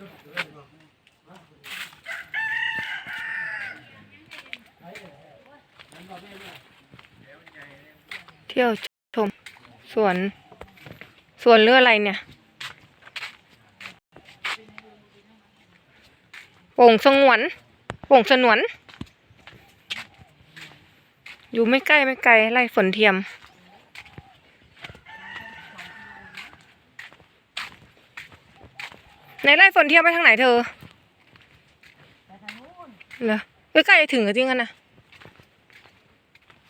เที่ยวชมสวนสวนหรืออะไรเนี่ยโป่งสงวนโป่งสนวน อยู่ไม่ใกล้ไม่ไกลไร่ฝนเทียม ในไร่ฝนเทียมไปทางไหนเธอไปทางนู้นเหรอใกล้ๆจะถึงกันจริงกันนะ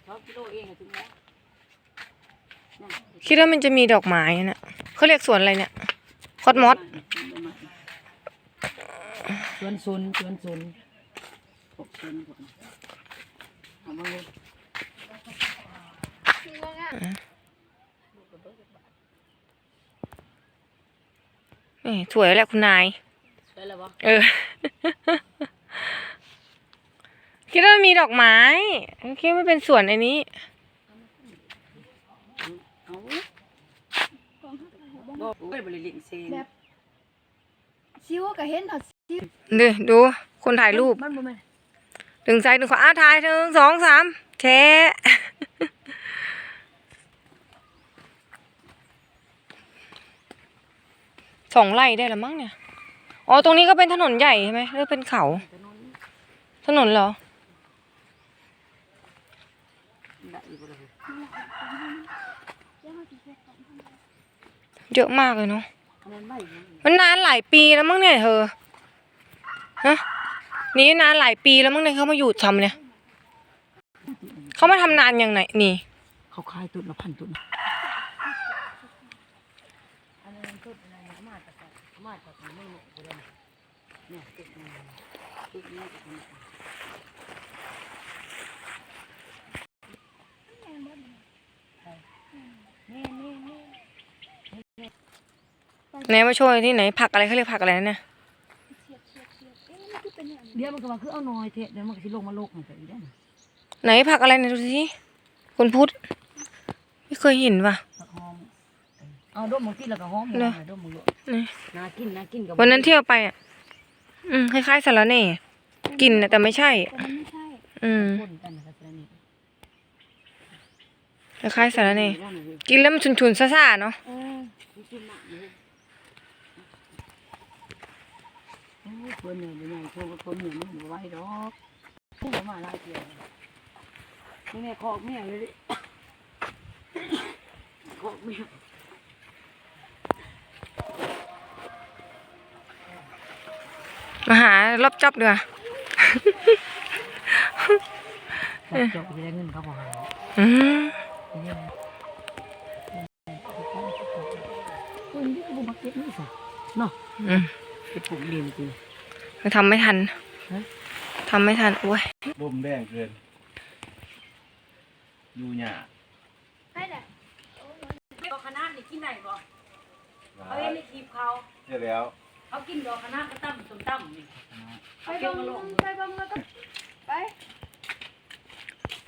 สองกิโลเองอะถึงแล้วนั่นคิดว่ามันจะมีดอกไม้น่ะเขาเรียกสวนอะไรเนี่ยคอสมอสสวนซุนสวนซุนพวกซุนพวกนี้เอามาเลยนี่ สวยแหละคุณนายใช่แล้วบ่เออ คิดว่ามีดอกไม้คิดว่าเป็นสวนอันนี้เอาบ่โอ้ยบริลิงเซนแบบซิวก็เห็นเอาซิวดูดู คนถ่ายรูปมันบ่แม่นถึงใจถึงขวาอ้าถ่ายหนึ่งสองสามแชะ สองไร่ได้แล้วมั้งเนี่ย อ๋อ ตรงนี้ก็เป็นถนนใหญ่ใช่ไหมหรือเป็นเขา ถนนเหรอ เยอะมากเลยเนาะอันนั้นไม่นะมันนานหลายปีแล้วมั้งเนี่ยเธอ ฮะ นี่นานหลายปีแล้วมั้งเนี่ยเขามาอยู่ทำเนี่ย เขามาทำนานยังไงนี่ เขาขายตุนละพันตุน ไหนมาโชว์หน่อยที่ไหนผักอะไรเขาเรียกผักอะไรนะเนี่ยเดี๋ยวมันก็มาคือเอาน้อยเทะเดี๋ยวมันก็สิลงมาโลกมันก็อีกได้นะไหนผักอะไรเนี่ยดูสิคุณพุทธไม่เคยเห็นว่ะผักหอมเอาดมมันกินแล้วก็หอมหมดเนอะเลยดมมันโลดนี่น่ากินน่ากินกับวันนั้นเที่ยวไปอะ อืมคล้ายๆสาระแหน่กลินนะแต่ไม่ใช่ แต่มันไม่ใช่อืมคนกันนะครับนี่คล้ายๆสาระแหน่กินแล้วมันฉุนๆซ่าๆเนาะเออกินมากเลยโอ้ยคนเนี่ยใหญ่ๆโชว์กับคนเนี่ยมันบ่ไหวดอกพูดมาหลายเที่ยวนี่แม่คอกเมียเลยดิคอกเมีย มาหารอบจอบดีกว่าจบจะได้เงินเขาบอกหาอืมคนที่เขาบอกมาเก็บนี่สิเนาะอืมไปปลูกเรียนจริงทำไม่ทันฮะทำไม่ทันโอ้ยบ่มแดงเกินอยู่หยาให้แหละดอกคณะนี่กินไหนบ่หลาเขายเห็นในคลิปเขาเสร็จแล้ว เขากินดอกคณะก็ตั้มส้มตั้มนี่ ไปเบังไปเบังแล้วก็ไป